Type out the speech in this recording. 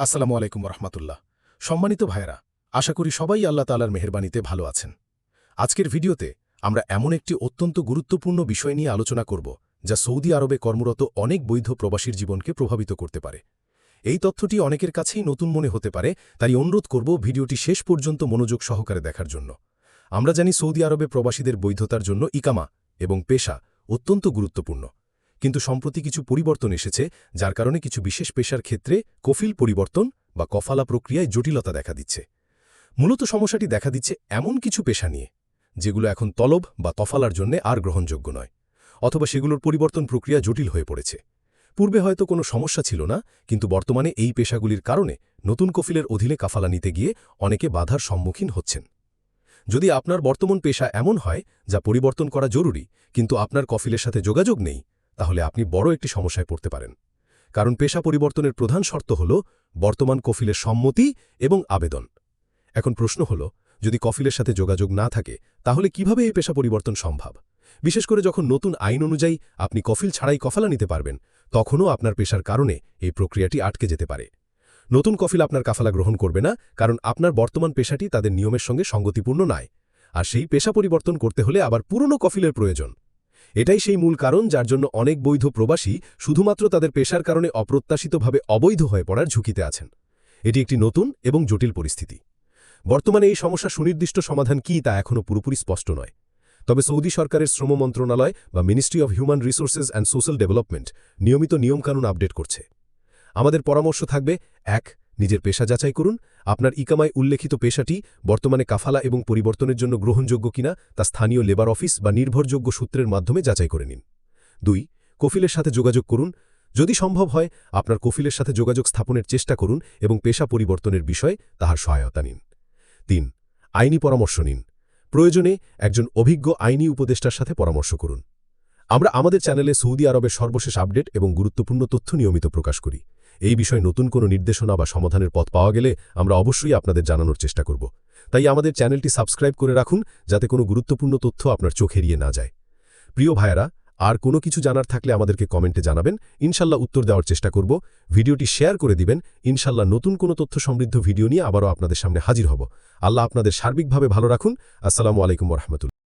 আসসালামু আলাইকুম রহমতুল্লাহ সম্মানিত ভাইয়েরা, আশা করি সবাই আল্লাহ তালার মেহরবানিতে ভালো আছেন। আজকের ভিডিওতে আমরা এমন একটি অত্যন্ত গুরুত্বপূর্ণ বিষয় নিয়ে আলোচনা করব, যা সৌদি আরবে কর্মরত অনেক বৈধ প্রবাসীর জীবনকে প্রভাবিত করতে পারে। এই তথ্যটি অনেকের কাছেই নতুন মনে হতে পারে, তাই অনুরোধ করব ভিডিওটি শেষ পর্যন্ত মনোযোগ সহকারে দেখার জন্য। আমরা জানি সৌদি আরবে প্রবাসীদের বৈধতার জন্য ইকামা এবং পেশা অত্যন্ত গুরুত্বপূর্ণ। কিন্তু সম্প্রতি কিছু পরিবর্তন এসেছে, যার কারণে কিছু বিশেষ পেশার ক্ষেত্রে কফিল পরিবর্তন বা কফালা প্রক্রিয়ায় জটিলতা দেখা দিচ্ছে। মূলত সমস্যাটি দেখা দিচ্ছে এমন কিছু পেশা নিয়ে, যেগুলো এখন তলব বা তফালার জন্য আর গ্রহণযোগ্য নয়, অথবা সেগুলোর পরিবর্তন প্রক্রিয়া জটিল হয়ে পড়েছে। পূর্বে হয়তো কোনো সমস্যা ছিল না, কিন্তু বর্তমানে এই পেশাগুলির কারণে নতুন কফিলের অধীনে কাফালা নিতে গিয়ে অনেকে বাধার সম্মুখীন হচ্ছেন। যদি আপনার বর্তমান পেশা এমন হয়, যা পরিবর্তন করা জরুরি, কিন্তু আপনার কফিলের সাথে যোগাযোগ নেই তাহলে আপনি বড় একটি সমস্যায় পড়তে পারেন। কারণ পেশা পরিবর্তনের প্রধান শর্ত হল বর্তমান কফিলের সম্মতি এবং আবেদন। এখন প্রশ্ন হল, যদি কফিলের সাথে যোগাযোগ না থাকে, তাহলে কীভাবে এই পেশা পরিবর্তন সম্ভব? বিশেষ করে যখন নতুন আইন অনুযায়ী আপনি কফিল ছাড়াই কফালা নিতে পারবেন, তখনও আপনার পেশার কারণে এই প্রক্রিয়াটি আটকে যেতে পারে। নতুন কফিল আপনার কাফালা গ্রহণ করবে না, কারণ আপনার বর্তমান পেশাটি তাদের নিয়মের সঙ্গে সঙ্গতিপূর্ণ নয়। আর সেই পেশা পরিবর্তন করতে হলে আবার পুরনো কফিলের প্রয়োজন। এটাই সেই মূল কারণ যার জন্য অনেক বৈধ প্রবাসী শুধুমাত্র তাদের পেশার কারণে অপ্রত্যাশিতভাবে অবৈধ হয়ে পড়ার ঝুঁকিতে আছেন। এটি একটি নতুন এবং জটিল পরিস্থিতি। বর্তমানে এই সমস্যা সুনির্দিষ্ট সমাধান কি তা এখনও পুরোপুরি স্পষ্ট নয়। তবে সৌদি সরকারের শ্রম মন্ত্রণালয় বা ministry of human resources and social development নিয়মিত নিয়মকানুন আপডেট করছে। আমাদের পরামর্শ থাকবে, এক নিজের পেশা যাচাই করুন, আপনার ইকামায় উল্লেখিত পেশাটি বর্তমানে কাফালা এবং পরিবর্তনের জন্য গ্রহণযোগ্য কিনা তা স্থানীয় লেবার অফিস বা নির্ভরযোগ্য সূত্রের মাধ্যমে যাচাই করে নিন। দুই, কফিলের সাথে যোগাযোগ করুন। যদি সম্ভব হয়, আপনার কফিলের সাথে যোগাযোগ স্থাপনের চেষ্টা করুন এবং পেশা পরিবর্তনের বিষয়ে তাহার সহায়তা নিন। তিন, আইনি পরামর্শ নিন। প্রয়োজনে একজন অভিজ্ঞ আইনি উপদেষ্টার সাথে পরামর্শ করুন। আমরা আমাদের চ্যানেলে সৌদি আরবের সর্বশেষ আপডেট এবং গুরুত্বপূর্ণ তথ্য নিয়মিত প্রকাশ করি। এই বিষয়ে নতুন কোনো নির্দেশনা বা সমাধানের পথ পাওয়া গেলে আমরা অবশ্যই আপনাদের জানানোর চেষ্টা করব। তাই আমাদের চ্যানেলটি সাবস্ক্রাইব করে রাখুন, যাতে কোনো গুরুত্বপূর্ণ তথ্য আপনার চোখ এড়িয়ে না যায়। প্রিয় ভাইয়েরা, আর কোনো কিছু জানার থাকলে আমাদেরকে কমেন্টে জানাবেন, ইনশাল্লাহ উত্তর দেওয়ার চেষ্টা করব। ভিডিওটি শেয়ার করে দিবেন, ইনশাল্লাহ নতুন কোনো তথ্য সমৃদ্ধ ভিডিও নিয়ে আবারও আপনাদের সামনে হাজির হব। আল্লাহ আপনাদের সার্বিকভাবে ভালো রাখুন। আসসালামু আলাইকুম রহমতুল্লাহ।